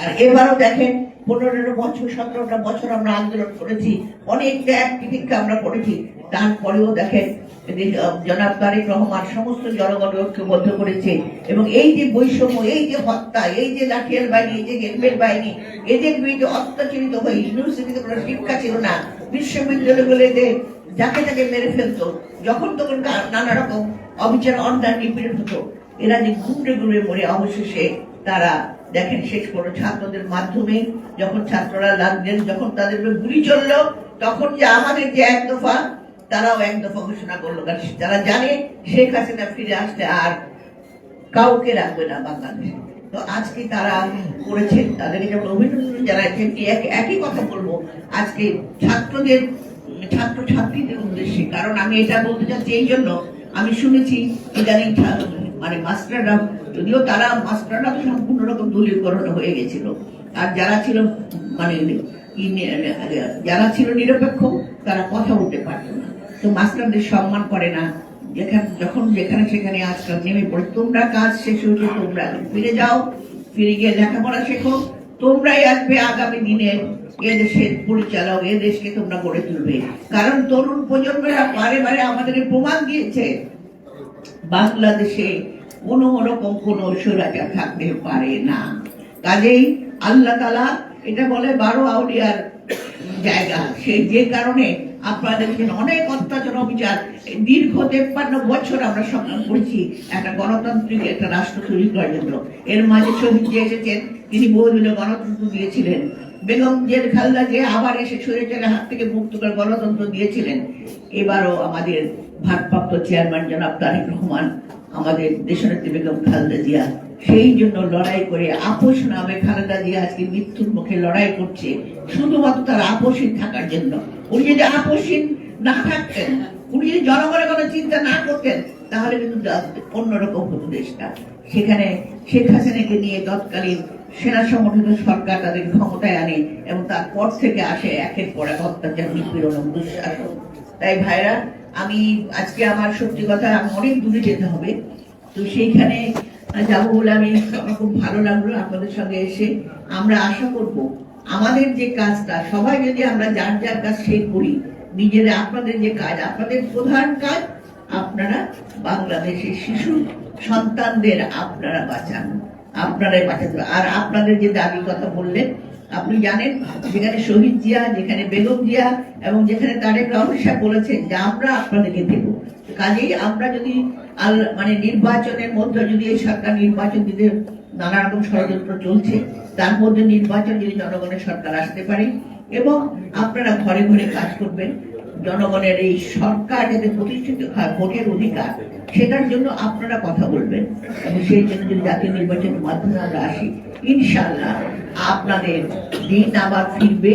আর এবারও দেখেন, পনেরো বছর, সতেরোটা বছর আমরা আন্দোলন করেছি, অনেক ত্যাগ আমরা করেছি। তারপরেও দেখেন জনাব তারেক রহমান সমস্ত জনগণ ঐক্যবদ্ধ করেছে। এবং এই যে বৈষম্য, এই যে হত্যা, এই যে লাঠিয়াল বাহিনী, এই যে হেলমেট বাহিনী, এদের বিরুদ্ধে অত্যাচারিত হয়ে ইউনিভার্সিটিতে কোনো শিক্ষা ছিল না। বিশ্ববিদ্যালয়গুলোতে যাকে তাকে মেরে ফেলতো, যখন তখন নানা রকম অবিচার, অন্যায় নিপীড়ন হতো। এরা যে ঘুমড়ে ঘুমড়ে মরে অবশেষে তারা দেখেন শেষ করো ছাত্রদের মাধ্যমে যখন ছাত্ররা লাগলেন, যখন তাদের গুলি চলল, তখন যে আমাদের যে এক দফা, তারাও এক দফা ঘোষণা করল। কারণ তারা জানে, শেখ হাসিনা ফিরে আসলে আর কাউকে রাখবে না বাংলাদেশে। তো আজকে তারা করেছেন, তাদেরকে যেমন অভিনন্দন জানাচ্ছেন এক- একই কথা বলব। আজকে ছাত্রদের ছাত্র ছাত্রীদের উদ্দেশ্যে, কারণ আমি এটা বলতে চাচ্ছি, এই জন্য আমি শুনেছি ইদানিং মানে মাস্টাররা, যদিও তারা মাস্টাররা তো সম্পূর্ণ রকম দলীয়করণ হয়ে গেছিল। আর যারা ছিল মানে যারা ছিল নিরপেক্ষ, তারা কথা বলতে পারতো না। তো মাস্টারদের সম্মান করে না। যেখানে, যখন যেখানে সেখানে আজকাল নেমে পড়ে, তোমরা কাজ শেষ হয়েছে, তোমরা ফিরে যাও। ফিরে গিয়ে লেখাপড়া শেখো। তোমরাই আসবে আগামী দিনে। এ দেশের পরিচালক, এ দেশকে তোমরা গড়ে তুলবে। কারণ তরুণ প্রজন্মেরা বারে বারে আমাদের প্রমাণ দিয়েছে বাংলাদেশে কোনো রকম কোনো স্বৈরাচার থাকতে পারে না। কাজেই আল্লাহ তালা এটা বলে, বারো আউলিয়ার জায়গা। সেই যে কারণে আপনাদের অনেক অত্যাচার অবিচার দীর্ঘ তেপ্পান্ন বছর আমরা সংগ্রাম করেছি একটা গণতান্ত্রিক, একটা রাষ্ট্র তৈরি করার জন্য। এর মাঝে শহীদ যে এসেছেন, তিনি বহুদিন গণতন্ত্র দিয়েছিলেন। বেগম জেল খালদা যে আবার এসে স্বৈরাচারের হাত থেকে মুক্ত করে গণতন্ত্র দিয়েছিলেন, এবারও আমাদের ভারপ্রাপ্ত চেয়ারম্যান জনাব তারেক রহমান আমাদের দেশনেত্রী বেগম খালেদা জিয়া, সেই জন্য লড়াই করে আপোষ নামে খালেদা জিয়া আজকে মৃত্যুর মুখে লড়াই করছে, শুধুমাত্র তার আপোষহীন থাকার জন্য। উনি যদি আপোষহীন না থাকতেন, উনি যদি জনগণের কোনো চিন্তা না করতেন, তাহলে কিন্তু অন্যরকম হতো দেশটা। সেখানে শেখ হাসিনাকে নিয়ে তৎকালীন সেনা সমর্থিত সরকার তাদের ক্ষমতায় আনে এবং তারপর থেকে আসে একের পর এক অত্যাচার, নিপীড়ন দুঃশাসন। তাই ভাইরা আমি আজকে আমার সত্যি কথা, আমি অনেক দূরে যেতে হবে তো সেইখানে যাব বলে আমি, আমার খুব ভালো লাগল আপনাদের সঙ্গে এসে আমরা আশা করব, আমাদের যে কাজটা, সবাই যদি আমরা যার যার কাজ সেই করি নিজেদের আপনাদের যে কাজ, আপনাদের প্রধান কাজ, আপনারা বাংলাদেশের শিশু সন্তানদের আপনারা বাঁচান, আপনারাই বাঁচাতে। আর আপনাদের যে দাবি কথা বললেন আপনি জানেন, যেখানে শহীদ জিয়া, যেখানে বেগম জিয়া এবং যেখানে তারেক রহমান সাহেব বলেছেন যে আমরা আপনাদেরকে দেব। কাজেই আমরা যদি মানে নির্বাচনের মধ্যে যদি এই সরকার নির্বাচন দিতে নানা রকম ষড়যন্ত্র চলছে, তার মধ্যে নির্বাচন যদি জনগণের সরকার আসতে পারে এবং আপনারা ঘরে ঘরে কাজ করবেন জনগণের এই সরকার যাতে প্রতিষ্ঠিত হয়, ভোটের অধিকার, সেটার জন্য আপনারা কথা বলবেন। এবং সেই জন্য যদি জাতীয় নির্বাচনের মাধ্যমে আমরা আসি ইনশাল্লাহ আপনাদের দিন আবার ফিরবে।